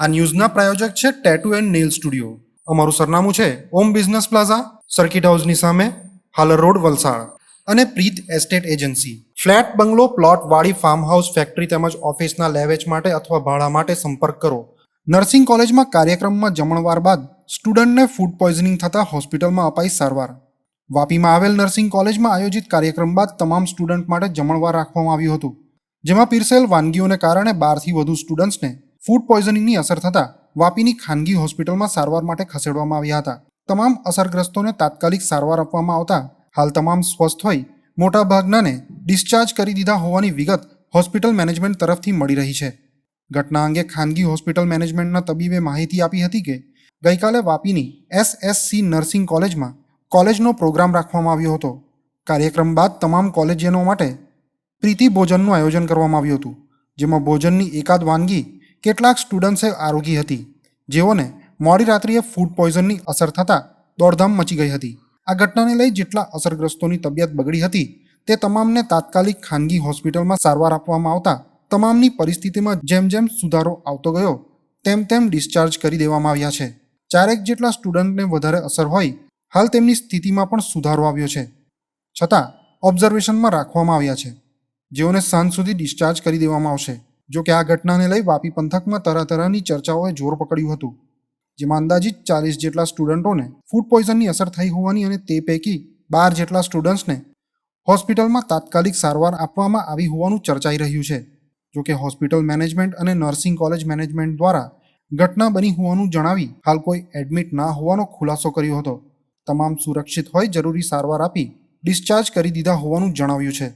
આ ન્યૂઝના પ્રાયોજક છે tattoo and nail studio અમારું સરનામું છે ઓમ બિઝનેસ પ્લાઝા સર્કિટ હાઉસની સામે, હાલર રોડ, વલસાડ. અને Preet estate agency flat, bungalow, plot, વાડી ફાર્મ હાઉસ ફેક્ટરી તેમજ ઓફિસના લેવેચ માટે અથવા ભાડા માટે સંપર્ક કરો. નર્સિંગ કોલેજમાં કાર્યક્રમમાં જમણવાર બાદ સ્ટુડન્ટને ફૂડ પોઈઝનિંગ થતાં હોસ્પિટલમાં અપાઈ સારવાર. વાપીમાં આવેલ નર્સિંગ કોલેજમાં આયોજિત કાર્યક્રમ બાદ તમામ સ્ટુડન્ટ માટે જમણવાર રાખવામાં આવ્યું હતું. જેમાં પીરસેલ વાનગીઓને કારણે બારથી વધુ સ્ટુડન્ટ્સને ફૂડ પોઈઝનિંગની અસર થતાં વાપીની ખાનગી હોસ્પિટલમાં સારવાર માટે ખસેડવામાં આવ્યા હતા. તમામ અસરગ્રસ્તોને તાત્કાલિક સારવાર આપવામાં આવતા હાલ તમામ સ્વસ્થ હોઈ મોટાભાગનાને ડિસ્ચાર્જ કરી દીધા હોવાની વિગત હોસ્પિટલ મેનેજમેન્ટ તરફથી મળી રહી છે. ઘટના અંગે ખાનગી હોસ્પિટલ મેનેજમેન્ટના તબીબે માહિતી આપી હતી કે ગઈકાલે વાપીની એસએસસી નર્સિંગ કોલેજમાં કોલેજનો પ્રોગ્રામ રાખવામાં આવ્યો હતો. કાર્યક્રમ બાદ તમામ કોલેજિયનો માટે પ્રીતિ ભોજનનું આયોજન કરવામાં આવ્યું હતું, જેમાં ભોજનની એકાદ વાનગી કેટલાક સ્ટુડન્ટ્સે આરોગી હતી. જેઓને મોડી રાત્રિએ ફૂડ પોઈઝનની અસર થતાં દોડધામ મચી ગઈ હતી. આ ઘટનાને લઈ જેટલા અસરગ્રસ્તોની તબિયત બગડી હતી, તે તમામને તાત્કાલિક ખાનગી હોસ્પિટલમાં સારવાર આપવામાં આવતા તમામની પરિસ્થિતિમાં જેમ જેમ સુધારો આવતો ગયો, તેમ તેમ ડિસ્ચાર્જ કરી દેવામાં આવ્યા છે. ચારેક જેટલા સ્ટુડન્ટને વધારે અસર હોય, હાલ તેમની સ્થિતિમાં પણ સુધારો આવ્યો છે. છતાં, ઓબ્ઝર્વેશનમાં રાખવામાં આવ્યા છે. જેઓને સાંજ સુધી ડિસ્ચાર્જ કરી દેવામાં આવશે. જો કે આ ઘટનાને લઈ વાપી પંથકમાં તરહ તરહની ચર્ચાઓએ જોર પકડ્યું હતું, જેમાં અંદાજિત ચાલીસ જેટલા સ્ટુડન્ટોને ફૂડ પોઈઝનની અસર થઈ હોવાની અને તે પૈકી બાર જેટલા સ્ટુડન્ટ્સને હોસ્પિટલમાં તાત્કાલિક સારવાર આપવામાં આવી હોવાનું ચર્ચાઈ રહ્યું છે. જો કે હોસ્પિટલ મેનેજમેન્ટ અને નર્સિંગ કોલેજ મેનેજમેન્ટ દ્વારા ઘટના બની હોવાનું જણાવી હાલ કોઈ એડમિટ ના હોવાનો ખુલાસો કર્યો હતો. તમામ સુરક્ષિત હોય જરૂરી સારવાર આપી ડિસ્ચાર્જ કરી દીધા હોવાનું જણાવ્યું છે.